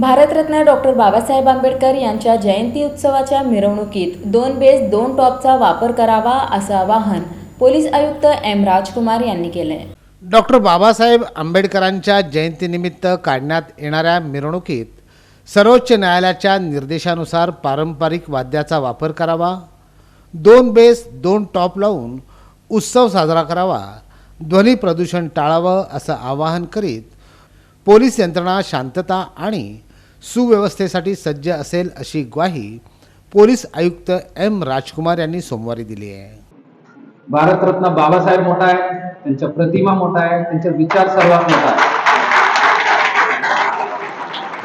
Bharat Ratna doctor Babasaheb Ambedkar यांच्या जयंती उत्सवाच्या मिरवणुकीत दोन बेस दोन टॉपचा वापर करावा असं आवाहन पोलीस आयुक्त एम राजकुमार यांनी केलं आहे डॉक्टर बाबासाहेब आंबेडकरांच्या जयंतीनिमित्त काढण्यात येणाऱ्या मिरवणुकीत सर्वोच्च न्यायालयाच्या निर्देशानुसार पारंपरिक वाद्याचा वापर करावा दोन बेस दोन टॉप लावून उत्सव साजरा करावा ध्वनी प्रदूषण टाळावं असं आवाहन करीत पोलीस यंत्रणा शांतता आणि सुव्यवस्थेसाठी सज्ज असेल अशी ग्वाही पोलीस आयुक्त एम राजकुमार यांनी सोमवारी दिली आहे. भारतरत्न बाबासाहेब मोठा आहे त्यांच्या प्रतिमा मोठा आहे त्यांचे विचार सर्वात मोठा आहे.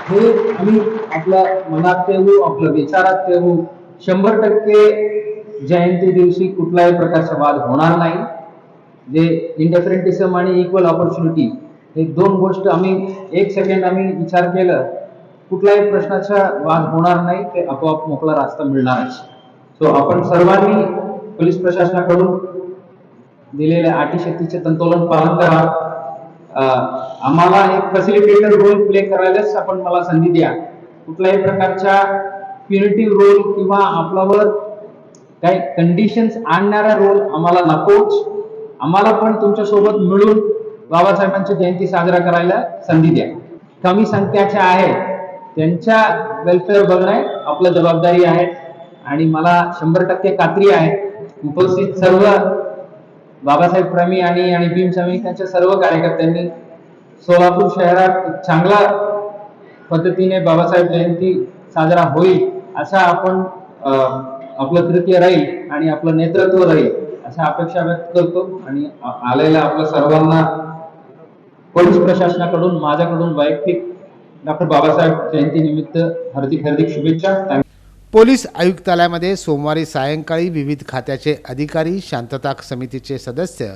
हे आम्ही आपल्या मनात ठेवू आपल्या विचारात ठेवू. शंभर टक्के जयंती दिवशी कुठलाही प्रकारचा वाद होणार नाही. जे इंडिफरंटिझम आणि इक्वल ऑपॉर्च्युनिटी हे दोन गोष्ट आम्ही एक सेकंड आम्ही विचार केलं कुठल्याही प्रश्नाचा वाद होणार नाही ते आपोआप मोकळा रास्ता मिळणारच. सो आपण सर्वांनी पोलीस प्रशासनाकडून दिलेल्या अटी शक्तीचे तंतोलन पालन करा. आम्हाला एक फॅसिलिटेटर रोल प्ले करायलाच आपण मला संधी द्या. कुठल्याही प्रकारच्या प्युनिटिव्ह रोल किंवा आपल्यावर काही कंडिशन्स आणणारा रोल आम्हाला नकोच. आम्हाला पण तुमच्यासोबत मिळून बाबासाहेबांची जयंती साजरा करायला संधी द्या. कमी संख्याच्या आहे. त्यांच्या वेलफेअर बघणे आपलं जबाबदारी आहे. आणि मला शंभर टक्के खात्री आहे. उपस्थित सर्व बाबासाहेब प्रेमी आणि आणि भीम समिकांच्या सर्व कार्यकर्त्यांनी सोलापूर शहरात चांगला पद्धतीने बाबासाहेब जयंती साजरा होईल असा आपण आपलं कृत्य राहील आणि आपलं नेतृत्व राहील अशा अपेक्षा व्यक्त करतो. आणि आलेल्या आपल्या सर्वांना पोलीस प्रशासनाकडून माझ्याकडून वैयक्तिक डॉक्टर बाबासाहेब जयंतीनिमित्त हार्दिक हार्दिक शुभेच्छा. पोलीस आयुक्तालयामध्ये सोमवारी सायंकाळी विविध खात्याचे अधिकारी शांतता समितीचे सदस्य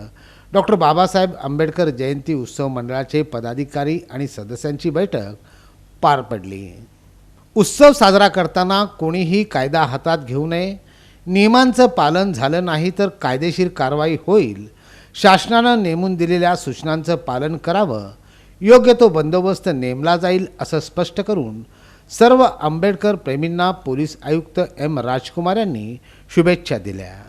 डॉक्टर बाबासाहेब आंबेडकर जयंती उत्सव मंडळाचे पदाधिकारी आणि सदस्यांची बैठक पार पडली. उत्सव साजरा करताना कोणीही कायदा हातात घेऊ नये. नियमांचं पालन झालं नाही तर कायदेशीर कारवाई होईल. शासनानं नेमून दिलेल्या सूचनांचं पालन करावं. योग्य तो बंदोबस्त नेमला जाईल असं स्पष्ट करून सर्व आंबेडकर प्रेमींना पोलीस आयुक्त एम राजकुमार यांनी शुभेच्छा दिल्या.